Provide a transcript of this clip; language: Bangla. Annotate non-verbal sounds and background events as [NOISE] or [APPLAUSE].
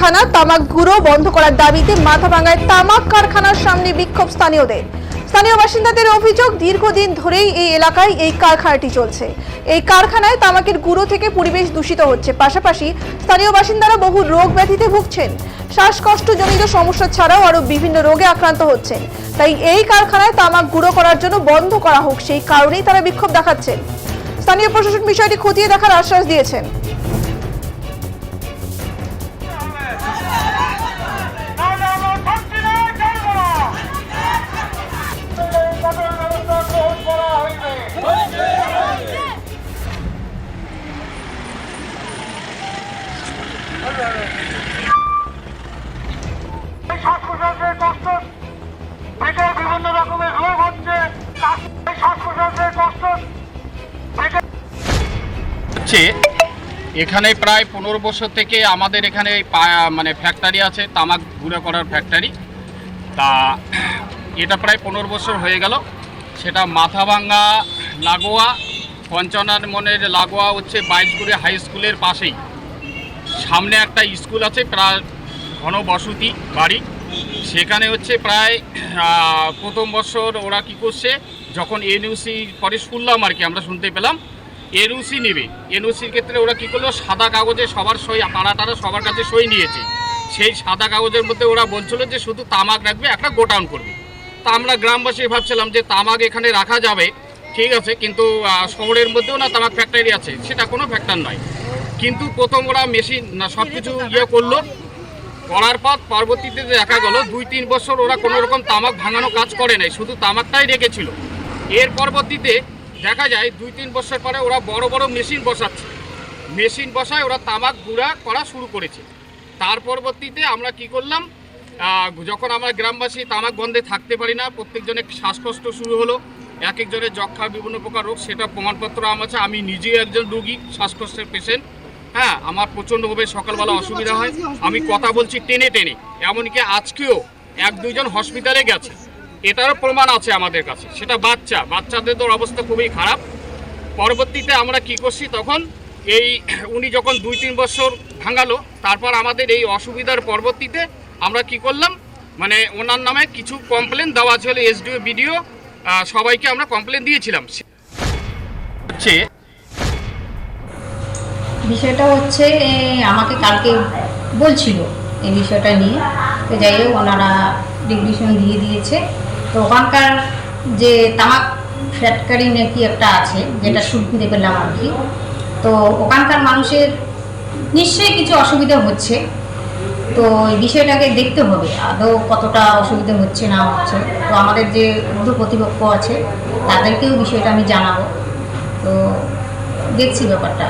কারখানা, তামাক গুঁড়ো বন্ধ করার দাবিতে মাথাভাঙ্গায় তামাক কারখানার সামনে বিক্ষোভ স্থানীয়দের। স্থানীয় বাসিন্দাদের অভিযোগ, দীর্ঘদিন ধরেই এই এলাকায় এই কারখানাটি চলছে। এই কারখানায় তামাকের গুঁড়ো থেকে পরিবেশ দূষিত হচ্ছে। পাশাপাশি স্থানীয় বাসিন্দারা বহু রোগ ব্যাধিতে ভুগছেন। শ্বাসকষ্টজনিত সমস্যা ছাড়াও আরও বিভিন্ন রোগে আক্রান্ত হচ্ছেন। তাই এই কারখানায় তামাক গুঁড়ো করার জন্য বন্ধ করা হোক, সেই কারণেই তারা বিক্ষোভ দেখাচ্ছেন। স্থানীয় প্রশাসন বিষয়টি খতিয়ে দেখার আশ্বাস দিয়েছেন। হচ্ছে, এখানে প্রায় পনেরো বছর থেকে আমাদের এখানে মানে ফ্যাক্টরি আছে, তামাক গুঁড়ো করার ফ্যাক্টরি তা, এটা প্রায় পনেরো বছর হয়ে গেল। সেটা মাথাভাঙ্গা, লাগোয়া, পঞ্চানন মনের লাগোয়া হচ্ছে বাইশগুড়ি হাই স্কুলের পাশেই। সামনে একটা স্কুল আছে, প্রায় ঘনবসতি বাড়ি। সেখানে হচ্ছে প্রায় প্রথম বছর ওরা কি করছে, যখন এনইউসি পরে শুনলাম আর কি, আমরা শুনতে পেলাম এনইউসি নেবে। এনইউসির ক্ষেত্রে ওরা কি করল? সাদা কাগজে সবার সই তারা তারা সবার কাছে সই নিয়েছে। সেই সাদা কাগজের মধ্যে ওরা বলছিল যে শুধু তামাক রাখবে, একটা গোডাউন করবে। তা আমরা গ্রামবাসী ভাবছিলাম যে তামাক এখানে রাখা যাবে, ঠিক আছে, কিন্তু শহরের মধ্যেও না তামাক ফ্যাক্টরি আছে। সেটা কোনো ফ্যাক্টর নয়। কিন্তু প্রথম ওরা মেশিন না সব কিছু ইয়ে করল। করার পর পরবর্তীতে দেখা গেল, দুই তিন বছর ওরা কোনো রকম তামাক ভাঙানো কাজ করে নাই। শুধু তামাকটাই রেখেছিল। এর পরবর্তীতে দেখা যায় দুই তিন বছর পরে ওরা বড় বড় মেশিন বসাচ্ছে। মেশিন বসায় ওরা তামাক গুঁড়া করা শুরু করেছে। তার পরবর্তীতে আমরা কি করলাম? যখন আমরা গ্রামবাসী তামাক বন্ধে থাকতে পারি না, প্রত্যেকজনের শ্বাসকষ্ট শুরু হলো। এক একজনের যক্ষা বিভিন্ন প্রকার রোগ, সেটা প্রমাণপত্র আমার আছে। আমি নিজেই একজন রুগী, শ্বাসকষ্টের পেশেন্ট হ্যাঁ আমার প্রচণ্ডভাবে সকালবেলা অসুবিধা হয়। আমি কথা বলছি টেনে টেনে। এমনকি আজকেও এক দুইজন হসপিটালে গেছে। এটারও প্রমাণ আছে আমাদের কাছে। সেটা বাচ্চা। বাচ্চাদের তো অবস্থা খুবই খারাপ। পরবর্তীতে আমরা কি করছি তখন এই [CLEARS THROAT] উনি যখন দুই তিন বছর ভাঙালো তারপর আমাদের এই অসুবিধার পরবর্তীতে আমরা কি করলাম মানে ওনার নামে কিছু কমপ্লেন দেওয়া ছিল এসডিও বিডিও সবাইকে আমরা কমপ্লেন দিয়েছিলাম। হচ্ছে বিষয়টা হচ্ছে আমাকে কালকে বলছিল এই বিষয়টা নিয়ে। তো যাই হোক ওনারা ডিগ্রিশন দিয়ে দিয়েছে। তো ওখানকার যে তামাক ফ্যাটকারি নাকি একটা আছে যেটা শুনতে পেলাম আর কি। তো ওখানকার মানুষের নিশ্চয়ই কিছু অসুবিধা হচ্ছে। তো এই বিষয়টাকে দেখতে হবে আদৌ কতটা অসুবিধা হচ্ছে না হচ্ছে। তো আমাদের যে ঊর্ধ্ব প্রতিপক্ষ আছে তাদেরকেও বিষয়টা আমি জানাব। তো দেখছি ব্যাপারটা।